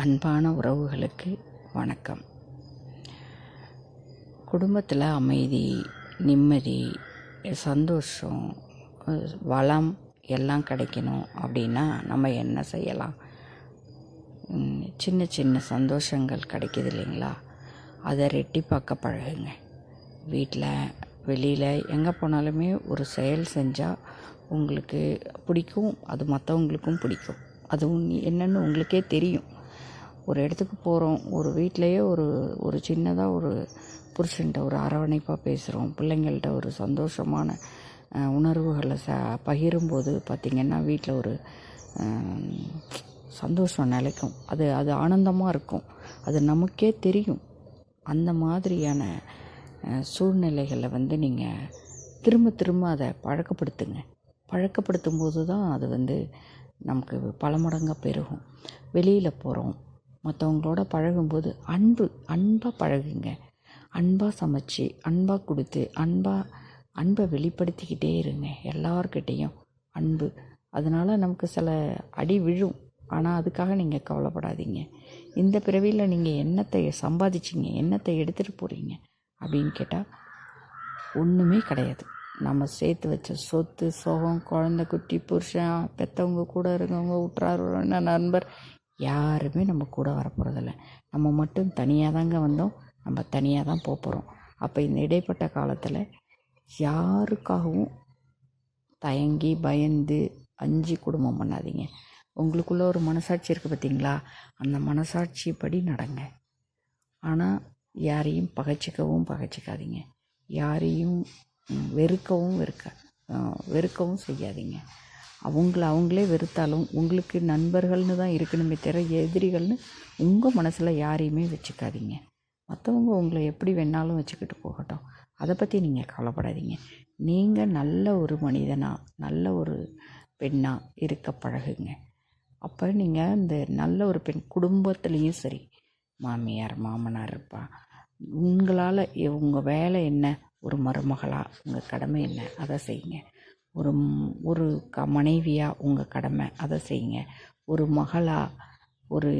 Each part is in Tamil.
அன்பான உறவுகளுக்கு வணக்கம். குடும்பத்தில் அமைதி நிம்மதி சந்தோஷம் வளம் எல்லாம் கிடைக்கணும் அப்படின்னா நம்ம என்ன செய்யலாம்? சின்ன சின்ன சந்தோஷங்கள் கிடைக்கிது இல்லைங்களா? அதை ரெட்டிப்பாக்க பழகுங்க. வீட்டில் வெளியில் எங்கே போனாலுமே ஒரு செயல் செஞ்சால் உங்களுக்கு பிடிக்கும் அது மற்றவங்களுக்கும் பிடிக்கும். அது என்னென்னு உங்களுக்கே தெரியும். ஒரு இடத்துக்கு போகிறோம் ஒரு வீட்டிலையே ஒரு ஒரு சின்னதாக ஒரு புருஷன்கிட்ட ஒரு அரவணைப்பாக பேசுகிறோம் பிள்ளைங்கள்கிட்ட ஒரு சந்தோஷமான உணர்வுகளை ச பகிரும்போது பார்த்திங்கன்னா வீட்டில் ஒரு சந்தோஷம் நிலைக்கும். அது அது ஆனந்தமாக இருக்கும். அது நமக்கே தெரியும். அந்த மாதிரியான சூழ்நிலைகளை வந்து நீங்கள் திரும்ப திரும்ப அதை பழக்கப்படுத்துங்க. பழக்கப்படுத்தும் போது தான் அது வந்து நமக்கு பல மடங்காக பெருகும். வெளியில் போகிறோம் மற்றவங்களோட பழகும்போது அன்பு அன்பாக பழகுங்க. அன்பாக சமைச்சு அன்பாக கொடுத்து அன்பாக அன்பை வெளிப்படுத்திக்கிட்டே இருங்க. எல்லார்கிட்டேயும் அன்பு. அதனால் நமக்கு சில அடி விழும். ஆனால் அதுக்காக நீங்கள் கவலைப்படாதீங்க. இந்த பிறவியில் நீங்கள் என்னத்தை சம்பாதிச்சிங்க என்னத்தை எடுத்துகிட்டு போகிறீங்க அப்படின்னு கேட்டால் ஒன்றுமே கிடையாது. நம்ம சேர்த்து வச்ச சொத்து சோகம் குழந்தை குட்டி புருஷன் பெற்றவங்க கூட இருக்கவங்க உற்றார் நண்பர் யாருமே நம்ம கூட வரப்போகிறதில்ல நம்ம மட்டும் தனியாக தாங்க வந்தோம். நம்ம தனியாக தான் போக போகிறோம் அப்போ இந்த இடைப்பட்ட காலத்தில் யாருக்காகவும் தயங்கி பயந்து அஞ்சு குடும்பம் பண்ணாதீங்க. உங்களுக்குள்ளே ஒரு மனசாட்சி இருக்குது பார்த்தீங்களா அந்த மனசாட்சிப்படி நடங்க. ஆனால் யாரையும் பகைச்சிக்கவும் பகைச்சிக்காதீங்க. யாரையும் வெறுக்கவும் வெறுக்க வெறுக்கவும் செய்யாதீங்க. அவங்கள அவங்களே வெறுத்தாலும் உங்களுக்கு நண்பர்கள்னு தான் இருக்கணுமே தவிர எதிரிகள்னு உங்கள் மனசில் யாரையுமே வச்சுக்காதீங்க. மற்றவங்க உங்களை எப்படி வேணாலும் வச்சுக்கிட்டு போகட்டும். அதை பற்றி நீங்கள் கவலைப்படாதீங்க. நீங்கள் நல்ல ஒரு மனிதனாக நல்ல ஒரு பெண்ணாக இருக்க பழகுங்க. அப்போ நீங்கள் இந்த நல்ல ஒரு பெண் குடும்பத்துலேயும் சரி மாமியார் மாமனார் இருப்பா. உங்களால் உங்கள் வேலை என்ன? ஒரு மருமகளாக உங்கள் கடமை என்ன? அதை செய்யுங்க. ஒரு ஒரு க மனைவியாக உங்கள் கடமை அதை செய்யுங்க. ஒரு மகளாக ஒரு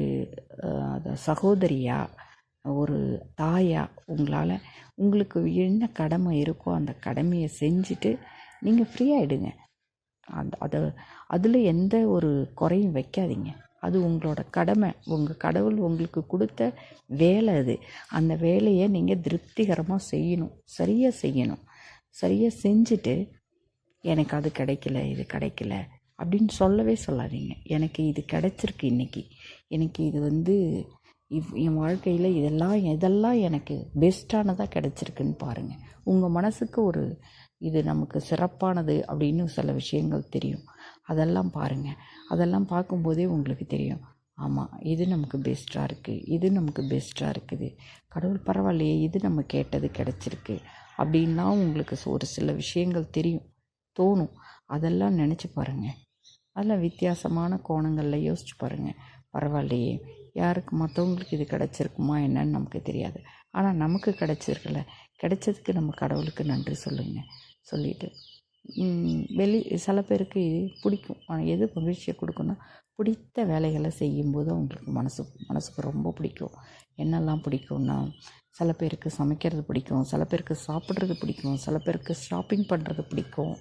சகோதரியாக ஒரு தாயா உங்களால் உங்களுக்கு என்ன கடமை இருக்கோ அந்த கடமையை செஞ்சுட்டு நீங்கள் ஃப்ரீயாகிடுங்க அந்த அதை அதில் எந்த ஒரு குறையும் வைக்காதீங்க. அது உங்களோட கடமை. உங்கள் கடவுள் உங்களுக்கு கொடுத்த வேலை அது. அந்த வேலையை நீங்கள் திருப்திகரமாக செய்யணும். சரியாக செய்யணும். சரியாக செஞ்சுட்டு எனக்கு அது கிடைக்கல இது கிடைக்கல அப்படின்னு சொல்லவே சொல்லாதீங்க. எனக்கு இது கிடைச்சிருக்கு இன்றைக்கி எனக்கு இது வந்து இவ் என் வாழ்க்கையில் இதெல்லாம் எதெல்லாம் எனக்கு பெஸ்ட்டானதாக கிடச்சிருக்குன்னு பாருங்கள் உங்கள் மனசுக்கு ஒரு இது நமக்கு சிறப்பானது அப்படின்னு சில விஷயங்கள் தெரியும். அதெல்லாம் பாருங்கள் அதெல்லாம் பார்க்கும்போதே உங்களுக்கு தெரியும். ஆமாம் இது நமக்கு பெஸ்ட்டாக இருக்குது இது நமக்கு பெஸ்ட்டாக இருக்குது. கடவுள் பரவாயில்லையே இது நம்ம கேட்டது கிடச்சிருக்கு அப்படின்லாம் உங்களுக்கு ஒரு சில விஷயங்கள் தெரியும். தோணும். அதெல்லாம் நினச்சி பாருங்கள் அதில் வித்தியாசமான கோணங்களில் யோசிச்சு பாருங்கள் பரவாயில்லையே. யாருக்கு மற்றவங்களுக்கு இது கிடச்சிருக்குமா என்னன்னு நமக்கு தெரியாது. ஆனால் நமக்கு கிடச்சிருக்குல்ல. கிடைச்சதுக்கு நம்ம கடவுளுக்கு நன்றி சொல்லுங்க. சொல்லிட்டு. வெளி சில பேருக்கு இது பிடிக்கும். ஆனால் எது மகிழ்ச்சியை கொடுக்குன்னா பிடித்த வேலைகளை செய்யும்போது அவங்களுக்கு மனசு மனசுக்கு ரொம்ப பிடிக்கும். என்னெல்லாம் பிடிக்கும்னா சில பேருக்கு சமைக்கிறது பிடிக்கும். சில பேருக்கு சாப்பிட்றது பிடிக்கும். சில பேருக்கு ஷாப்பிங் பண்ணுறது பிடிக்கும்.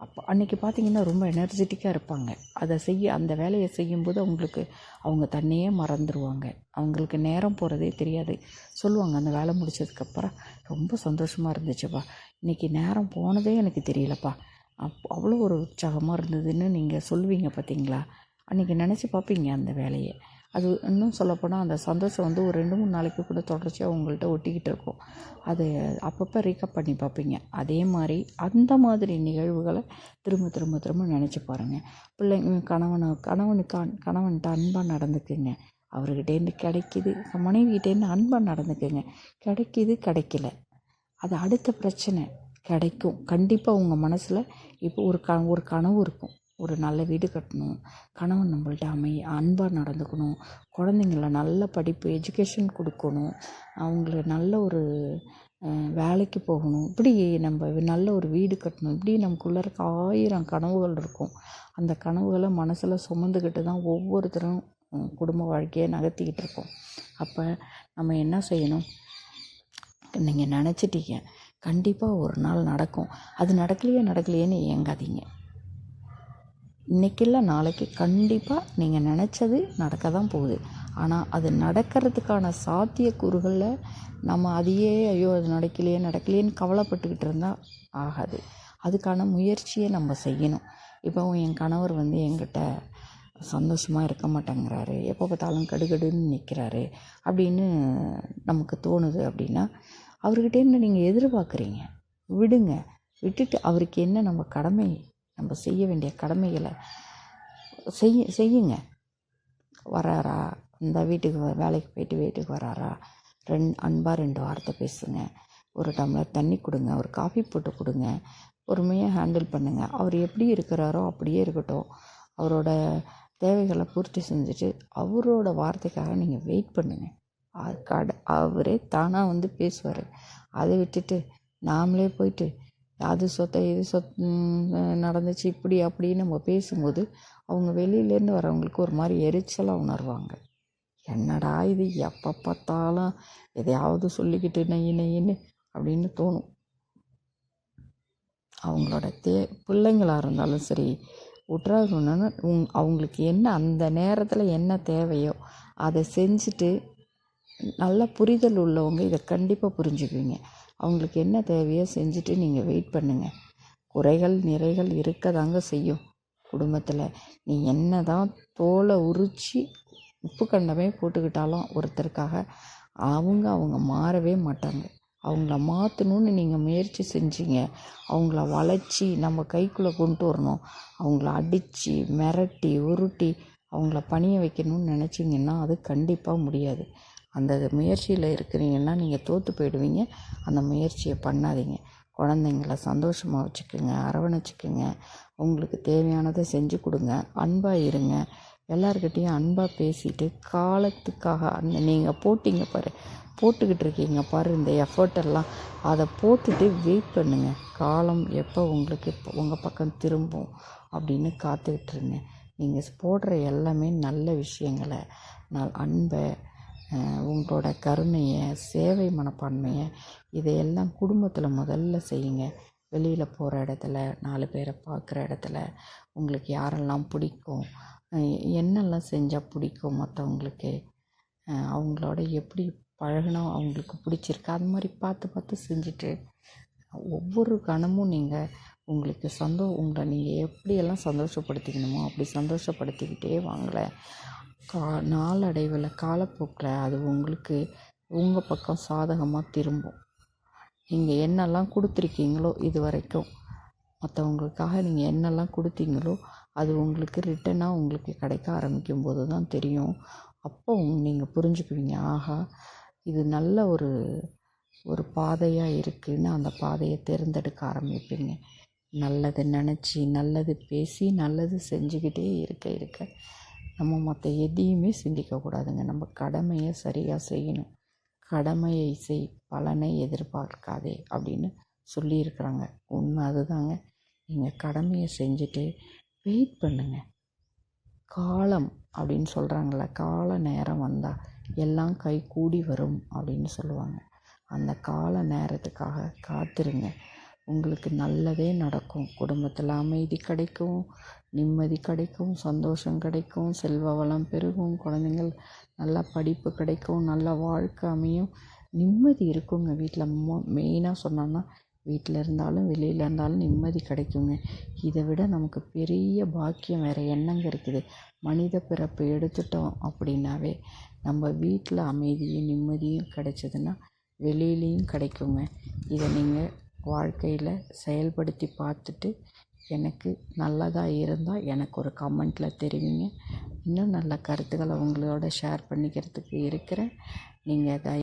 அப்போ அன்றைக்கி பார்த்தீங்கன்னா ரொம்ப எனர்ஜெட்டிக்காக இருப்பாங்க. அதை செய்ய அந்த வேலையை செய்யும்போது அவங்களுக்கு அவங்க தன்னையே மறந்துடுவாங்க அவங்களுக்கு நேரம் போகிறதே தெரியாது. சொல்லுவாங்க அந்த வேலை முடிச்சதுக்கப்புறம் ரொம்ப சந்தோஷமாக இருந்துச்சுப்பா. இன்றைக்கி நேரம் போனதே எனக்கு தெரியலப்பா. அப் அவ்வளோ ஒரு உற்சாகமாக இருந்ததுன்னு நீங்கள் சொல்லுவீங்க பார்த்தீங்களா அன்றைக்கி நினச்சி பார்ப்பீங்க அந்த வேலையை. அது இன்னும் சொல்லப்போனால் அந்த சந்தோஷம் வந்து ஒரு ரெண்டு மூணு நாளைக்கு கூட தொடர்ச்சியாக உங்கள்கிட்ட ஒட்டிக்கிட்டு இருக்கும். அது அப்பப்போ ரீக்கப் பண்ணி பார்ப்பீங்க. அதே மாதிரி அந்த மாதிரி நிகழ்வுகளை திரும்ப திரும்ப திரும்ப நினச்சி பாருங்கள் பிள்ளைங்க கணவனை கணவனுக்கு கணவன்கிட்ட அன்பாக நடந்துக்குங்க. அவர்கிட்டேருந்து கிடைக்கிது. மனைவிகிட்டேருந்து அன்பாக நடந்துக்குங்க. கிடைக்கிது கிடைக்கல. அது அடுத்த பிரச்சனை. கிடைக்கும். கண்டிப்பாக உங்கள் மனசில் இப்போ ஒரு க ஒரு கனவு இருக்கும். ஒரு நல்ல வீடு கட்டணும். கணவன் நம்மள்ட்ட அமை அன்பாக நடந்துக்கணும். குழந்தைங்கள நல்ல படிப்பு எஜுகேஷன் கொடுக்கணும். அவங்கள நல்ல ஒரு வேலைக்கு போகணும். இப்படி நம்ம நல்ல ஒரு வீடு கட்டணும். இப்படி நமக்குள்ள இருக்க ஆயிரம் கனவுகள் இருக்கும். அந்த கனவுகளை மனசில் சுமந்துக்கிட்டு தான் ஒவ்வொருத்தரும் குடும்ப வாழ்க்கையை நகர்த்திக்கிட்டு இருக்கோம். அப்போ நம்ம என்ன செய்யணும்? நீங்கள் நினச்சிட்டீங்க. கண்டிப்பாக ஒரு நாள் நடக்கும். அது நடக்கலையே நடக்கலையேன்னு ஏங்காதீங்க. இன்றைக்கி இல்லை நாளைக்கு கண்டிப்பாக நீங்கள் நினச்சது நடக்க தான் போகுது. ஆனால் அது நடக்கிறதுக்கான சாத்தியக்கூறுகளில் நம்ம அதையே ஐயோ அது நடக்கலையே நடக்கலையேன்னு கவலைப்பட்டுக்கிட்டு இருந்தால் ஆகாது. அதுக்கான முயற்சியை நம்ம செய்யணும். இப்போ என் கணவர் வந்து என்கிட்ட சந்தோஷமாக இருக்க மாட்டேங்கிறாரு. எப்போ பார்த்தாலும் கடுகடுன்னு நிற்கிறாரு அப்படின்னு நமக்கு தோணுது அப்படின்னா அவர்கிட்டேருந்து நீங்கள் எதிர்பார்க்குறீங்க. விடுங்க. விட்டுட்டு அவருக்கு என்ன நம்ம கடமை? நம்ம செய்ய வேண்டிய கடமைகளை செய்ய செய்யுங்க. வராரா? இந்த வீட்டுக்கு வேலைக்கு போயிட்டு வீட்டுக்கு வராரா? ரெண் அன்பாக ரெண்டு வார்த்தை பேசுங்க. ஒரு டம்ளர் தண்ணி கொடுங்க. ஒரு காஃபி போட்டு கொடுங்க. பொறுமையாக ஹேண்டில் பண்ணுங்கள் அவர் எப்படி இருக்கிறாரோ அப்படியே இருக்கட்டும். அவரோட தேவைகளை பூர்த்தி செஞ்சுட்டு அவரோட வார்த்தைக்காக நீங்கள் வெயிட் பண்ணுங்கள் அது கட அவரே தானாக வந்து பேசுவார். அதை விட்டுட்டு நாமளே போயிட்டு அது சொத்தை இது சொத் நடந்துச்சு இப்படி அப்படின்னு நம்ம பேசும்போது அவங்க வெளியிலேருந்து வரவங்களுக்கு ஒரு மாதிரி எரிச்சலாக உணர்வாங்க. என்னடா இது எப்போ பார்த்தாலும் எதையாவது சொல்லிக்கிட்டு நெய் நெய்ன்னு அப்படின்னு தோணும். அவங்களோட தே பிள்ளைங்களாக இருந்தாலும் சரி உற்றார்கள்னா உங் அவங்களுக்கு என்ன அந்த நேரத்தில் என்ன தேவையோ அதை செஞ்சுட்டு நல்ல புரிதல் உள்ளவங்க இதை கண்டிப்பாக புரிஞ்சுக்குவீங்க. அவங்களுக்கு என்ன தேவையோ செஞ்சுட்டு நீங்கள் வெயிட் பண்ணுங்கள் குறைகள் நிறைகள் இருக்க தாங்க செய்யும் குடும்பத்தில். நீ என்ன தான் தோலை உரித்து உப்பு கண்டமே போட்டுக்கிட்டாலும் ஒருத்தருக்காக அவங்க அவங்க மாறவே மாட்டாங்க. அவங்கள மாற்றணுன்னு நீங்கள் முயற்சி செஞ்சீங்க. அவங்கள வளைச்சி நம்ம கைக்குள்ளே கொண்டு வரணும். அவங்கள அடித்து மிரட்டி உருட்டி அவங்கள பணிய வைக்கணும்னு நினச்சிங்கன்னா அது கண்டிப்பாக முடியாது. அந்த முயற்சியில் இருக்கிறீங்கன்னா நீங்கள் தோற்று போயிடுவீங்க. அந்த முயற்சியை பண்ணாதீங்க. குழந்தைங்கள சந்தோஷமாக வச்சுக்கோங்க அரவணைச்சிக்கோங்க. உங்களுக்கு தேவையானதை செஞ்சு கொடுங்க. அன்பாக இருங்க. எல்லாருக்கிட்டேயும் அன்பாக பேசிட்டு காலத்துக்காக அந்த நீங்கள் போட்டிங்க பாரு போட்டுக்கிட்டு இருக்கீங்க பாரு இந்த எஃபர்ட்டெல்லாம் அதை போட்டுட்டு வெயிட் பண்ணுங்க. காலம் எப்போ உங்களுக்கு உங்கள் பக்கம் திரும்பும் அப்படின்னு காத்துக்கிட்டுருங்க நீங்கள் போடுற எல்லாமே நல்ல விஷயங்களை. நான் அன்பை உங்களோட கருணையை சேவை மனப்பான்மையை இதையெல்லாம் குடும்பத்தில் முதல்ல செய்யுங்க. வெளியில் போகிற இடத்துல நாலு பேரை பார்க்குற இடத்துல உங்களுக்கு யாரெல்லாம் பிடிக்கும் என்னெல்லாம் செஞ்சால் பிடிக்கும் மற்றவங்களுக்கு அவங்களோட எப்படி பழகணும் அவங்களுக்கு பிடிச்சிருக்கு அது மாதிரி பார்த்து பார்த்து செஞ்சுட்டு ஒவ்வொரு கணமும் நீங்கள் உங்களுக்கு சந்தோ உங்களை நீங்கள் எப்படியெல்லாம் சந்தோஷப்படுத்திக்கணுமோ அப்படி சந்தோஷப்படுத்திக்கிட்டே வாங்களேன். கா நாளடைவில் காலப்போக்கில் அது உங்களுக்கு உங்கள் பக்கம் சாதகமாக திரும்பும். நீங்கள் என்னெல்லாம் கொடுத்துருக்கீங்களோ இது வரைக்கும் மற்றவங்களுக்காக நீங்கள் என்னெல்லாம் கொடுத்தீங்களோ அது உங்களுக்கு ரிட்டனாக உங்களுக்கு கிடைக்க ஆரம்பிக்கும் போது தான் தெரியும். அப்போ நீங்கள் புரிஞ்சுக்குவீங்க ஆஹா இது நல்ல ஒரு ஒரு பாதையாக இருக்குதுன்னு அந்த பாதையை தேர்ந்தெடுக்க ஆரம்பிப்பீங்க. நல்லது நினச்சி நல்லது பேசி நல்லது செஞ்சுக்கிட்டே இருக்க இருக்க நம்ம மற்ற எதையுமே சிந்திக்கக்கூடாதுங்க. நம்ம கடமையை சரியாக செய்யணும். கடமையை செய் பலனை எதிர்பார்க்காதே அப்படின்னு சொல்லியிருக்கிறாங்க. உண்மை அதுதாங்க. நீங்கள் கடமையை செஞ்சுட்டு வெயிட் பண்ணுங்க. காலம் அப்படின்னு சொல்கிறாங்கள கால நேரம் வந்தால் எல்லாம் கை கூடி வரும் அப்படின்னு சொல்லுவாங்க. அந்த கால நேரத்துக்காக காத்திருங்க. உங்களுக்கு நல்லதே நடக்கும். குடும்பத்தில் அமைதி கிடைக்கும். நிம்மதி கிடைக்கும் சந்தோஷம் கிடைக்கும் செல்வ வளம் பெருகும் குழந்தைங்கள் நல்ல படிப்பு கிடைக்கும் நல்ல வாழ்க்கை அமையும். நிம்மதி இருக்குங்க வீட்டில் மொ மெயினாக சொன்னோன்னா வீட்டில் இருந்தாலும் வெளியில் இருந்தாலும் நிம்மதி கிடைக்குங்க. இதை விட நமக்கு பெரிய பாக்கியம் வேறு என்னங்க இருக்குது. மனித பிறப்பு எடுத்துட்டோம் அப்படின்னாவே நம்ம வீட்டில் அமைதியும் நிம்மதியும் கிடைச்சதுன்னா வெளியிலையும் கிடைக்குங்க. இதை நீங்கள் வாழ்க்கையில் செயல்படுத்தி பார்த்துட்டு எனக்கு நல்லதாக இருந்தால் எனக்கு ஒரு கமெண்ட்டில் தெரிவிங்க. இன்னும் நல்ல கருத்துக்களை உங்களோட ஷேர் பண்ணிக்கிறதுக்கு இருக்கிறேன். நீங்கள்